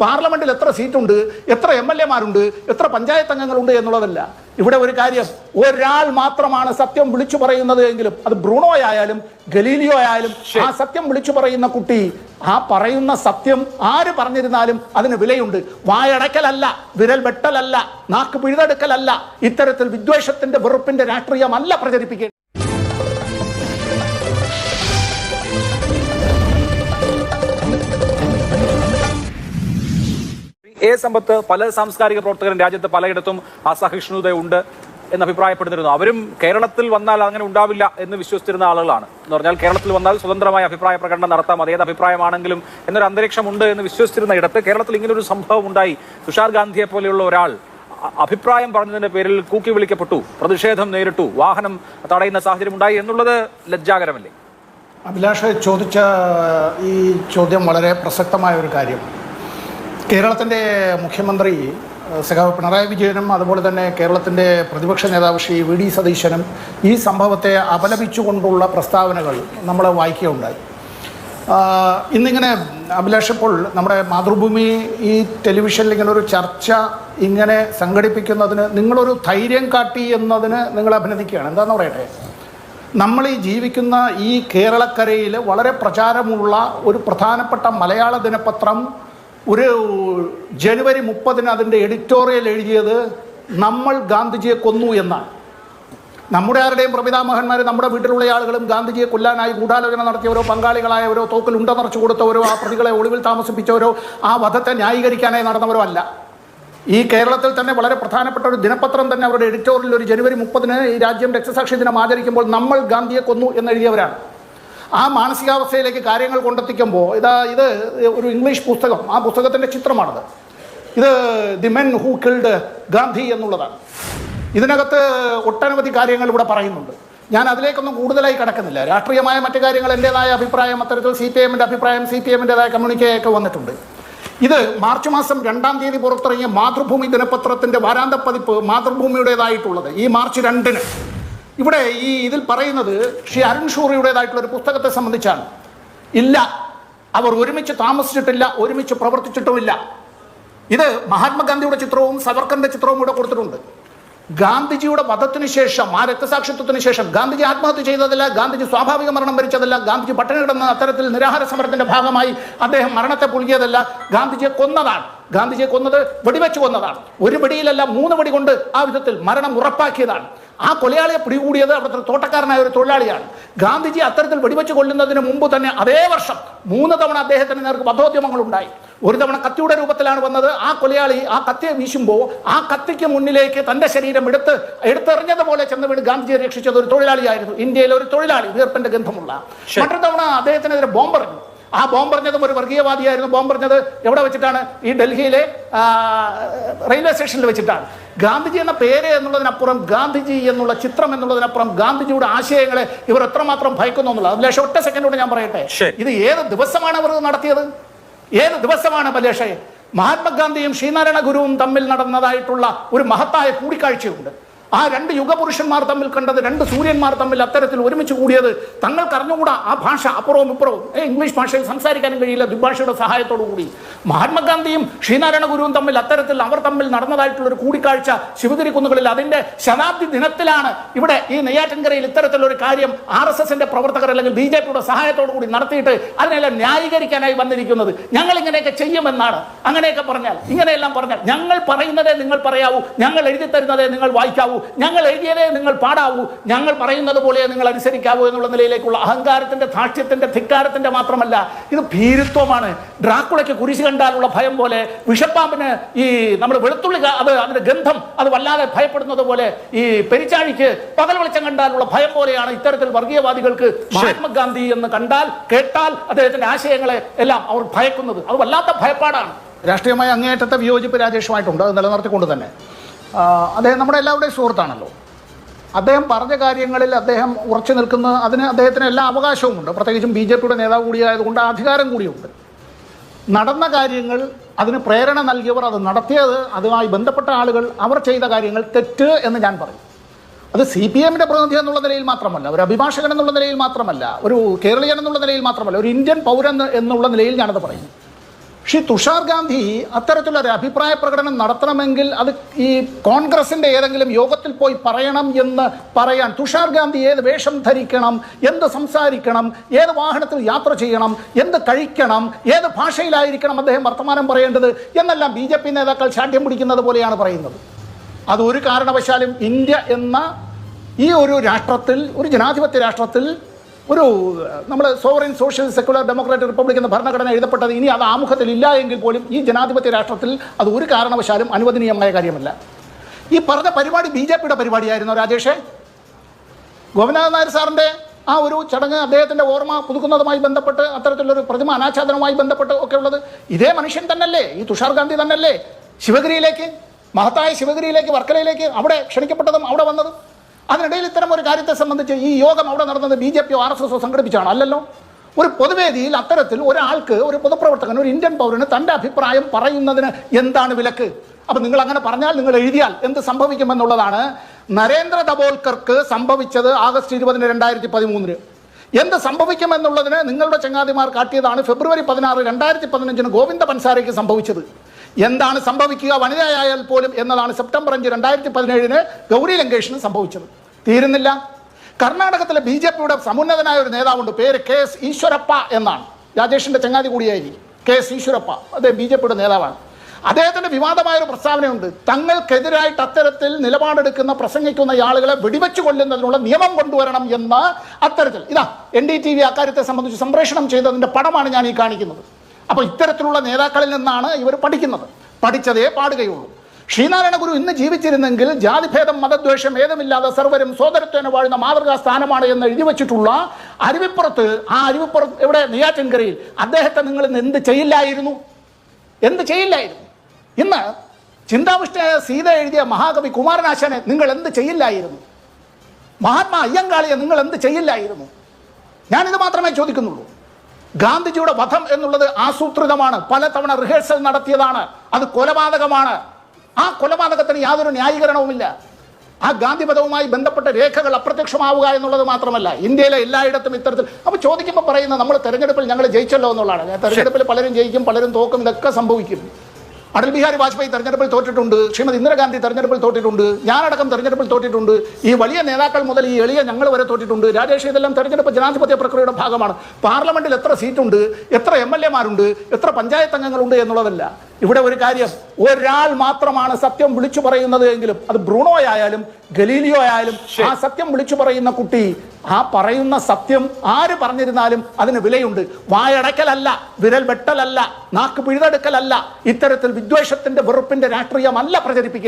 പാർലമെന്റിൽ എത്ര സീറ്റുണ്ട് എത്ര എം എൽ എമാരുണ്ട് എത്ര പഞ്ചായത്ത് അംഗങ്ങളുണ്ട് എന്നുള്ളതല്ല. ഇവിടെ ഒരു കാര്യം ഒരാൾ മാത്രമാണ് സത്യം വിളിച്ചു പറയുന്നത് എങ്കിലും അത് ബ്രൂണോ ആയാലും ഗലീലിയോ ആയാലും ആ സത്യം വിളിച്ചു പറയുന്ന കുട്ടി ആ പറയുന്ന സത്യം ആര് പറഞ്ഞിരുന്നാലും അതിന് വിലയുണ്ട്. വായടക്കലല്ല വിരൽ വെട്ടലല്ല നാക്ക് പിഴുതെടുക്കലല്ല ഇത്തരത്തിൽ വിദ്വേഷത്തിന്റെ വെറുപ്പിന്റെ രാഷ്ട്രീയമല്ല പ്രചരിപ്പിക്കേണ്ടത് എ സമ്പത്ത് പല സാംസ്കാരിക പ്രവർത്തകരും രാജ്യത്ത് പലയിടത്തും അസഹിഷ്ണുതയുണ്ട് എന്ന് അഭിപ്രായപ്പെടുന്നിരുന്നു അവരും കേരളത്തിൽ വന്നാൽ അങ്ങനെ ഉണ്ടാവില്ല എന്ന് വിശ്വസിച്ചിരുന്ന ആളുകളാണ്. എന്ന് പറഞ്ഞാൽ കേരളത്തിൽ വന്നാൽ സ്വതന്ത്രമായ അഭിപ്രായ പ്രകടനം നടത്താം അതേത് അഭിപ്രായമാണെങ്കിലും എന്നൊരു അന്തരീക്ഷമുണ്ട് എന്ന് വിശ്വസിച്ചിരുന്ന ഇടത്ത് കേരളത്തിൽ ഇങ്ങനൊരു സംഭവം ഉണ്ടായി. തുഷാർ ഗാന്ധിയെ പോലെയുള്ള ഒരാൾ അഭിപ്രായം പറഞ്ഞതിന്റെ പേരിൽ കൂക്കി വിളിക്കപ്പെട്ടു പ്രതിഷേധം നേരിട്ടു വാഹനം തടയുന്ന സാഹചര്യം ഉണ്ടായി എന്നുള്ളത് ലജ്ജാകരമല്ലേ? അഭിലാഷ് ചോദിച്ച ഈ ചോദ്യം വളരെ പ്രസക്തമായ ഒരു കാര്യം. കേരളത്തിന്റെ മുഖ്യമന്ത്രി സഖാവ് പിണറായി വിജയനും അതുപോലെ തന്നെ കേരളത്തിന്റെ പ്രതിപക്ഷ നേതാവ് ശ്രീ വി ഡി സതീശനും ഈ സംഭവത്തെ അപലപിച്ചുകൊണ്ടുള്ള പ്രസ്താവനകൾ നമ്മൾ വായിക്കുകയുണ്ടായി. ഇന്നിങ്ങനെ അഭിലാഷ് ഇപ്പോൾ നമ്മുടെ മാതൃഭൂമി ഈ ടെലിവിഷനിൽ ഇങ്ങനെ ഒരു ചർച്ച ഇങ്ങനെ സംഘടിപ്പിക്കുന്നതിന് നിങ്ങളൊരു ധൈര്യം കാട്ടി എന്നതിന് നിങ്ങൾ അഭിനന്ദിക്കുകയാണ്. എന്താണെന്ന് പറയട്ടെ? നമ്മൾ ഈ ജീവിക്കുന്ന ഈ കേരളക്കരയിൽ വളരെ പ്രചാരമുള്ള ഒരു പ്രധാനപ്പെട്ട മലയാള ദിനപത്രം ഒരു ജനുവരി മുപ്പതിന് അതിന്റെ എഡിറ്റോറിയൽ എഴുതിയത് നമ്മൾ ഗാന്ധിജിയെ കൊന്നു എന്നാണ്. നമ്മുടെ ആരുടെയും പ്രപിതാമഹന്മാർ നമ്മുടെ വീട്ടിലുള്ള ആളുകളും ഗാന്ധിജിയെ കൊല്ലാനായി ഗൂഢാലോചന നടത്തിയവരോ പങ്കാളികളായവരോ തോക്കിൽ ഉണ്ട കൊടുത്തവരോ ആ പ്രതികളെ ഒളിവിൽ താമസിപ്പിച്ചവരോ ആ വധത്തെ ന്യായീകരിക്കാനായി നടന്നവരോ അല്ല ഈ കേരളത്തിൽ തന്നെ വളരെ പ്രധാനപ്പെട്ട ഒരു ദിനപത്രം തന്നെ അവരുടെ എഡിറ്റോറിയൽ ഒരു ജനുവരി മുപ്പതിന് ഈ രാജ്യം രക്തസാക്ഷി ദിനം ആചരിക്കുമ്പോൾ നമ്മൾ ഗാന്ധിയെ കൊന്നു എന്നെഴുതിയവരാണ് ആ മാനസികാവസ്ഥയിലേക്ക് കാര്യങ്ങൾ കൊണ്ടെത്തിക്കുമ്പോൾ ഇതാ ഇത് ഒരു ഇംഗ്ലീഷ് പുസ്തകം ആ പുസ്തകത്തിന്റെ ചിത്രമാണത്. ഇത് the men who killed Gandhi എന്നുള്ളതാണ്. ഇതിനകത്ത് ഒട്ടനവധി കാര്യങ്ങൾ ഇവിടെ പറയുന്നുണ്ട്. ഞാൻ അതിലേക്കൊന്നും കൂടുതലായി കിടക്കുന്നില്ല. രാഷ്ട്രീയമായ മറ്റു കാര്യങ്ങൾ എന്റെതായ അഭിപ്രായം അത്തരത്തിൽ സി പി എമ്മിന്റെ അഭിപ്രായം സി പി എമ്മിന്റെതായ കമ്മ്യൂണിക്കേയൊക്കെ വന്നിട്ടുണ്ട്. ഇത് മാർച്ച് മാസം രണ്ടാം തീയതി പുറത്തിറങ്ങിയ മാതൃഭൂമി ദിനപത്രത്തിന്റെ വാരാന്ത പതിപ്പ് മാതൃഭൂമിയുടേതായിട്ടുള്ളത് ഈ മാർച്ച് രണ്ടിന്. ഇവിടെ ഈ ഇതിൽ പറയുന്നത് ശ്രീ അരുൺ ഷൂറിയുടേതായിട്ടുള്ള ഒരു പുസ്തകത്തെ സംബന്ധിച്ചാണ്. ഇല്ല. അവർ ഒരുമിച്ച് താമസിച്ചിട്ടില്ല ഒരുമിച്ച് പ്രവർത്തിച്ചിട്ടുമില്ല. ഇത് മഹാത്മാഗാന്ധിയുടെ ചിത്രവും സവർക്കറിന്റെ ചിത്രവും ഇവിടെ കൊടുത്തിട്ടുണ്ട്. ഗാന്ധിജിയുടെ വധത്തിന് ശേഷം ആ രക്തസാക്ഷിത്വത്തിന് ശേഷം ഗാന്ധിജി ആത്മഹത്യ ചെയ്തതല്ല ഗാന്ധിജി സ്വാഭാവിക മരണം വരിച്ചതല്ല ഗാന്ധിജി പട്ടിണി കിടന്ന അത്തരത്തിൽ നിരാഹാര സമരത്തിന്റെ ഭാഗമായി അദ്ദേഹം മരണത്തെ പുൽകിയതല്ല ഗാന്ധിജിയെ കൊന്നതാണ്. ഗാന്ധിജിയെ കൊന്നത് വെടിവെച്ച് കൊന്നതാണ്. ഒരു വെടിയിലല്ല മൂന്ന് വെടി കൊണ്ട് ആ വിധത്തിൽ മരണം ഉറപ്പാക്കിയതാണ്. ആ കൊലയാളിയെ പിടികൂടിയത് അവിടുത്തെ തോട്ടക്കാരനായ ഒരു തൊഴിലാളിയാണ്. ഗാന്ധിജി അത്തരത്തിൽ വെടിവെച്ച് കൊല്ലുന്നതിന് മുമ്പ് തന്നെ അതേ വർഷം മൂന്ന് തവണ അദ്ദേഹത്തിന് നേർക്ക് വധോദ്യമങ്ങൾ ഉണ്ടായി ഒരു തവണ കത്തിയുടെ രൂപത്തിലാണ് വന്നത്. ആ കൊലയാളി ആ കത്തിയെ വീശുമ്പോൾ ആ കത്തിക്ക് മുന്നിലേക്ക് തന്റെ ശരീരം എടുത്ത് എടുത്തെറിഞ്ഞതുപോലെ ചെന്ന് വീട് ഗാന്ധിജിയെ രക്ഷിച്ചത് ഒരു തൊഴിലാളിയായിരുന്നു. ഇന്ത്യയിലെ ഒരു തൊഴിലാളി വീർപ്പിന്റെ ഗന്ധമുള്ള. മറ്റൊരു തവണ അദ്ദേഹത്തിനെതിരെ ബോംബെറിഞ്ഞു. ആ ബോംബ് ബോംബെറിഞ്ഞതും ഒരു വർഗീയവാദിയായിരുന്നു. ബോംബെറിഞ്ഞത് എവിടെ വെച്ചിട്ടാണ്? ഈ ഡൽഹിയിലെ റെയിൽവേ സ്റ്റേഷനിൽ വെച്ചിട്ടാണ്. ഗാന്ധിജി എന്ന പേര് എന്നുള്ളതിനപ്പുറം ഗാന്ധിജി എന്നുള്ള ചിത്രം എന്നുള്ളതിനപ്പുറം ഗാന്ധിജിയുടെ ആശയങ്ങളെ ഇവർ എത്രമാത്രം ഭയക്കുന്നു എന്നുള്ളത്. അതിലേഷ ഒറ്റ സെക്കൻഡോട് ഞാൻ പറയട്ടെ. ഇത് ഏത് ദിവസമാണ് അവർ നടത്തിയത്? ഏത് ദിവസമാണ് പലേഷയെ മഹാത്മാഗാന്ധിയും ശ്രീനാരായണ ഗുരുവും തമ്മിൽ നടന്നതായിട്ടുള്ള ഒരു മഹത്തായ കൂടിക്കാഴ്ചയുണ്ട്. ആ രണ്ട് യുഗപുരുഷന്മാർ തമ്മിൽ കണ്ടത് രണ്ട് സൂര്യന്മാർ തമ്മിൽ അത്തരത്തിൽ ഒരുമിച്ച് കൂടിയത് തങ്ങൾക്ക് അറിഞ്ഞുകൂടാ ആ ഭാഷ അപ്പുറവും ഇപ്പുറവും. ഇംഗ്ലീഷ് ഭാഷയിൽ സംസാരിക്കാനും കഴിയില്ല ദ്വിഭാഷയുടെ സഹായത്തോടു കൂടി. മഹാത്മാഗാന്ധിയും ശ്രീനാരായണ ഗുരുവും തമ്മിൽ അത്തരത്തിൽ അവർ തമ്മിൽ നടന്നതായിട്ടുള്ള ഒരു കൂടിക്കാഴ്ച ശിവഗിരി കുന്നുകളിൽ അതിന്റെ ശതാബ്ദി ദിനത്തിലാണ് ഇവിടെ ഈ നെയ്യാറ്റിൻകരയിൽ ഇത്തരത്തിലൊരു കാര്യം ആർ എസ് എസിന്റെ പ്രവർത്തകർ അല്ലെങ്കിൽ ബി ജെ പിയുടെ സഹായത്തോടു കൂടി നടത്തിയിട്ട് അതിനെല്ലാം ന്യായീകരിക്കാനായി വന്നിരിക്കുന്നത്. ഞങ്ങൾ ഇങ്ങനെയൊക്കെ ചെയ്യുമെന്നാണ്. അങ്ങനെയൊക്കെ പറഞ്ഞാൽ ഇങ്ങനെയെല്ലാം പറഞ്ഞാൽ ഞങ്ങൾ പറയുന്നതേ നിങ്ങൾ പറയാവൂ ഞങ്ങൾ എഴുതി തരുന്നതേ നിങ്ങൾ വായിക്കാവൂ. ഞങ്ങൾ എഴുതിയതേ നിങ്ങൾ പാടാവൂ. ഞങ്ങൾ പറയുന്നത് പോലെ നിങ്ങൾ അനുസരിക്കാവൂ എന്നുള്ള നിലയിലേക്കുള്ള അഹങ്കാരത്തിന്റെ ധാക്ഷ്യത്തിന്റെ ധിക്കാരത്തിന്റെ മാത്രമല്ല ഇത് ഭീരുത്വമാണ്. ഡ്രാക്കുളയ്ക്ക് കുരിശ് കണ്ടാലുള്ള ഭയം പോലെ വിഷപ്പാമ്പിന് ഈ നമ്മൾ വെളുത്തുള്ളി അത് അതിന്റെ ഗന്ധം അത് വല്ലാതെ ഭയപ്പെടുന്നത് പോലെ ഈ പെരിച്ചാഴിക്ക് പകൽ വെളിച്ചം കണ്ടാലുള്ള ഭയം പോലെയാണ് ഇത്തരത്തിൽ വർഗീയവാദികൾക്ക് മഹാത്മാഗാന്ധി എന്ന് കണ്ടാൽ കേട്ടാൽ അദ്ദേഹത്തിന്റെ ആശയങ്ങളെ എല്ലാം അവർ ഭയക്കുന്നത്. അത് വല്ലാത്ത ഭയപ്പാടാണ്. രാഷ്ട്രീയമായ അങ്ങേയറ്റത്തെ വിയോജിപ്പ് രാജേഷുമായിട്ടുണ്ട്. അത് നിലനിർത്തിക്കൊണ്ട് തന്നെ. അദ്ദേഹം നമ്മുടെ എല്ലാവരുടെയും സുഹൃത്താണല്ലോ. അദ്ദേഹം പറഞ്ഞ കാര്യങ്ങളിൽ അദ്ദേഹം ഉറച്ചു നിൽക്കുന്ന അതിന് അദ്ദേഹത്തിന് എല്ലാ അവകാശവുമുണ്ട് പ്രത്യേകിച്ചും ബി ജെ പിയുടെ നേതാവ് കൂടിയായതുകൊണ്ട് അധികാരം കൂടിയുണ്ട്. നടന്ന കാര്യങ്ങൾ അതിന് പ്രേരണ നൽകിയവർ അത് നടത്തിയത് അതുമായി ബന്ധപ്പെട്ട ആളുകൾ അവർ ചെയ്ത കാര്യങ്ങൾ തെറ്റ് എന്ന് ഞാൻ പറയും. അത് സി പി എമ്മിന്റെ പ്രതിനിധി എന്നുള്ള നിലയിൽ മാത്രമല്ല ഒരു അഭിഭാഷകൻ എന്നുള്ള നിലയിൽ മാത്രമല്ല ഒരു കേരളീയൻ എന്നുള്ള നിലയിൽ മാത്രമല്ല ഒരു ഇന്ത്യൻ പൗരൻ എന്നുള്ള നിലയിൽ ഞാനത് പറയുന്നു ശ്രീ തുഷാർ ഗാന്ധി അത്തരത്തിലുള്ള ഒരു അഭിപ്രായ പ്രകടനം നടത്തണമെങ്കിൽ അത് ഈ കോൺഗ്രസിന്റെ ഏതെങ്കിലും യോഗത്തിൽ പോയി പറയണം എന്ന് പറയാൻ തുഷാർ ഗാന്ധി ഏത് വേഷം ധരിക്കണം എന്ത് സംസാരിക്കണം ഏത് വാഹനത്തിൽ യാത്ര ചെയ്യണം എന്ത് കഴിക്കണം ഏത് ഭാഷയിലായിരിക്കണം അദ്ദേഹം വർത്തമാനം പറയേണ്ടത് എന്നെല്ലാം ബി ജെ പി നേതാക്കൾ ശാഠ്യം പിടിക്കുന്നത് പോലെയാണ് പറയുന്നത്. അത് ഒരു കാരണവശാലും ഇന്ത്യ എന്ന ഈ ഒരു രാഷ്ട്രത്തിൽ ഒരു ജനാധിപത്യ രാഷ്ട്രത്തിൽ ഒരു നമ്മൾ sovereign social secular democratic republic എന്ന ഭരണഘടന എഴുതപ്പെട്ടത് ഇനി അത് ആമുഖത്തിൽ ഇല്ല എങ്കിൽ പോലും ഈ ജനാധിപത്യ രാഷ്ട്രത്തിൽ അത് ഒരു കാരണവശാലും അനുവദനീയമായ കാര്യമല്ല. ഈ പറഞ്ഞ പരിപാടി ബി ജെ പിയുടെ പരിപാടിയായിരുന്നു രാജേഷേ. ഗോപിനാഥ നായർ സാറിന്റെ ആ ഒരു ചടങ്ങ് അദ്ദേഹത്തിന്റെ ഓർമ്മ പുതുക്കുന്നതുമായി ബന്ധപ്പെട്ട് അത്തരത്തിലൊരു പ്രതിമ അനാച്ഛാദനവുമായി ബന്ധപ്പെട്ട് ഒക്കെ ഉള്ളത് ഇതേ മനുഷ്യൻ തന്നല്ലേ ഈ തുഷാർ ഗാന്ധി തന്നല്ലേ? ശിവഗിരിയിലേക്ക് മഹത്തായ ശിവഗിരിയിലേക്ക് വർക്കലയിലേക്ക് അവിടെ ക്ഷണിക്കപ്പെട്ടതും അവിടെ വന്നതും. അതിനിടയിൽ ഇത്തരം ഒരു കാര്യത്തെ സംബന്ധിച്ച് ഈ യോഗം അവിടെ നടന്നത് ബി ജെ പിയോ ആർ എസ് എസോ സംഘടിപ്പിച്ചാണ്. അല്ലല്ലോ? ഒരു പൊതുവേദിയിൽ അത്തരത്തിൽ ഒരാൾക്ക് ഒരു പൊതുപ്രവർത്തകൻ ഒരു ഇന്ത്യൻ പൗരന് തന്റെ അഭിപ്രായം പറയുന്നതിന് എന്താണ് വിലക്ക്? അപ്പം നിങ്ങൾ അങ്ങനെ പറഞ്ഞാൽ നിങ്ങൾ എഴുതിയാൽ എന്ത് സംഭവിക്കുമെന്നുള്ളതാണ് നരേന്ദ്ര ദബോൽക്കർക്ക് സംഭവിച്ചത് ആഗസ്റ്റ് ഇരുപതിന് രണ്ടായിരത്തി പതിമൂന്നിന് എന്ത് സംഭവിക്കുമെന്നുള്ളതിന് നിങ്ങളുടെ ചങ്ങാതിമാർ കാട്ടിയതാണ് ഫെബ്രുവരി പതിനാറ് രണ്ടായിരത്തി പതിനഞ്ചിന് ഗോവിന്ദ പൻസാരയ്ക്ക് സംഭവിച്ചത്. എന്താണ് സംഭവിക്കുക? വനിതയായാൽ പോലും എന്നതാണ് സെപ്റ്റംബർ അഞ്ച് രണ്ടായിരത്തി പതിനേഴിന് ഗൗരി ലങ്കേഷിന് സംഭവിച്ചത്. തീരുന്നില്ല. കർണാടകത്തിലെ ബി ജെ പിയുടെ സമുന്നതനായ ഒരു നേതാവുണ്ട്. പേര് കെ എസ് ഈശ്വരപ്പ എന്നാണ്. രാജേഷിന്റെ ചങ്ങാതി കൂടിയായിരിക്കും. K S Eshwarappa. അദ്ദേഹം ബി ജെ പിയുടെ നേതാവാണ്. അദ്ദേഹത്തിന്റെ വിവാദമായ ഒരു പ്രസ്താവനയുണ്ട്. തങ്ങൾക്കെതിരായിട്ട് അത്തരത്തിൽ നിലപാടെടുക്കുന്ന പ്രസംഗിക്കുന്ന ആളുകളെ വെടിവെച്ച് കൊല്ലുന്നതിനുള്ള നിയമം കൊണ്ടുവരണം എന്ന് അത്തരത്തിൽ. ഇതാ എൻ ഡി ടി വി അക്കാര്യത്തെ സംബന്ധിച്ച് സംപ്രേഷണം ചെയ്തതിന്റെ പടമാണ് ഞാൻ ഈ കാണിക്കുന്നത്. അപ്പോൾ ഇത്തരത്തിലുള്ള നേതാക്കളിൽ നിന്നാണ് ഇവർ പഠിക്കുന്നത്. പഠിച്ചതേ പാടുകയുള്ളൂ. ശ്രീനാരായണ ഗുരു ഇന്ന് ജീവിച്ചിരുന്നെങ്കിൽ ജാതിഭേദം മതദ്വേഷം ഏതുമില്ലാതെ സർവരും സോദരത്വനെ വാഴുന്ന മാതൃകാ സ്ഥാനമാണ് എന്ന് എഴുതി വെച്ചിട്ടുള്ള അരുവിപ്പുറത്ത് ആ അരുവിപ്പുറത്ത് ഇവിടെ നെയ്യാറ്റിൻകരയിൽ. അദ്ദേഹത്തെ നിങ്ങൾ ഇന്ന് എന്ത് ചെയ്യില്ലായിരുന്നു? എന്ത് ചെയ്യില്ലായിരുന്നു? ഇന്ന് ചിന്താവിഷ്ടയായ സീത എഴുതിയ മഹാകവി കുമാരനാശനെ നിങ്ങൾ എന്ത് ചെയ്യില്ലായിരുന്നു? മഹാത്മാ അയ്യങ്കാളിയെ നിങ്ങൾ എന്ത് ചെയ്യില്ലായിരുന്നു? ഞാനിത് മാത്രമേ ചോദിക്കുന്നുള്ളൂ. ഗാന്ധിജിയുടെ വധം എന്നുള്ളത് ആസൂത്രിതമാണ്. പലതവണ റിഹേഴ്സൽ നടത്തിയതാണ്. അത് കൊലപാതകമാണ്. ആ കൊലപാതകത്തിന് യാതൊരു ന്യായീകരണവുമില്ല. ആ ഗാന്ധിപഥവുമായി ബന്ധപ്പെട്ട രേഖകൾ അപ്രത്യക്ഷമാവുക എന്നുള്ളത് മാത്രമല്ല ഇന്ത്യയിലെ എല്ലായിടത്തും ഇത്തരത്തിൽ അപ്പോൾ ചോദിക്കുമ്പോൾ പറയുന്നത് നമ്മൾ തെരഞ്ഞെടുപ്പിൽ ഞങ്ങൾ ജയിച്ചല്ലോ എന്നുള്ളതാണ്. തെരഞ്ഞെടുപ്പിൽ പലരും ജയിക്കും പലരും തോക്കും ഇതൊക്കെ സംഭവിക്കും. അടൽ ബിഹാരി വാജ്പേയി തെരഞ്ഞെടുപ്പിൽ തോറ്റിട്ടുണ്ട് ശ്രീമതി ഇന്ദിരാഗാന്ധി തെരഞ്ഞെടുപ്പിൽ തോറ്റിട്ടുണ്ട് ഞാനടക്കം തെരഞ്ഞെടുപ്പിൽ തോറ്റിട്ടുണ്ട് ഈ വലിയ നേതാക്കൾ മുതൽ ഈ എളിയ ഞങ്ങൾ വരെ തോറ്റിട്ടുണ്ട്. രാജേഷ് ഇതെല്ലാം തെരഞ്ഞെടുപ്പ് ജനാധിപത്യ പ്രക്രിയയുടെ ഭാഗമാണ്. പാർലമെന്റിൽ എത്ര സീറ്റുണ്ട് എത്ര എം എൽ എമാരുണ്ട് എത്ര പഞ്ചായത്ത് അംഗങ്ങളുണ്ട് എന്നുള്ളതല്ല. ഇവിടെ ഒരു കാര്യം ഒരാൾ മാത്രമാണ് സത്യം വിളിച്ചു പറയുന്നത് എങ്കിലും അത് ബ്രൂണോ ആയാലും ഗലീലിയോ ആയാലും ആ സത്യം വിളിച്ചു പറയുന്ന കുട്ടി ആ പറയുന്ന സത്യം ആര് പറഞ്ഞിരുന്നാലും അതിന് വിലയുണ്ട്. വായടക്കലല്ല വിരൽ വെട്ടലല്ല നാക്ക് പിഴുതെടുക്കലല്ല ഇത്തരത്തിൽ വിദ്വേഷത്തിന്റെ വെറുപ്പിന്റെ രാഷ്ട്രീയമല്ല പ്രചരിപ്പിക്കേണ്ടത്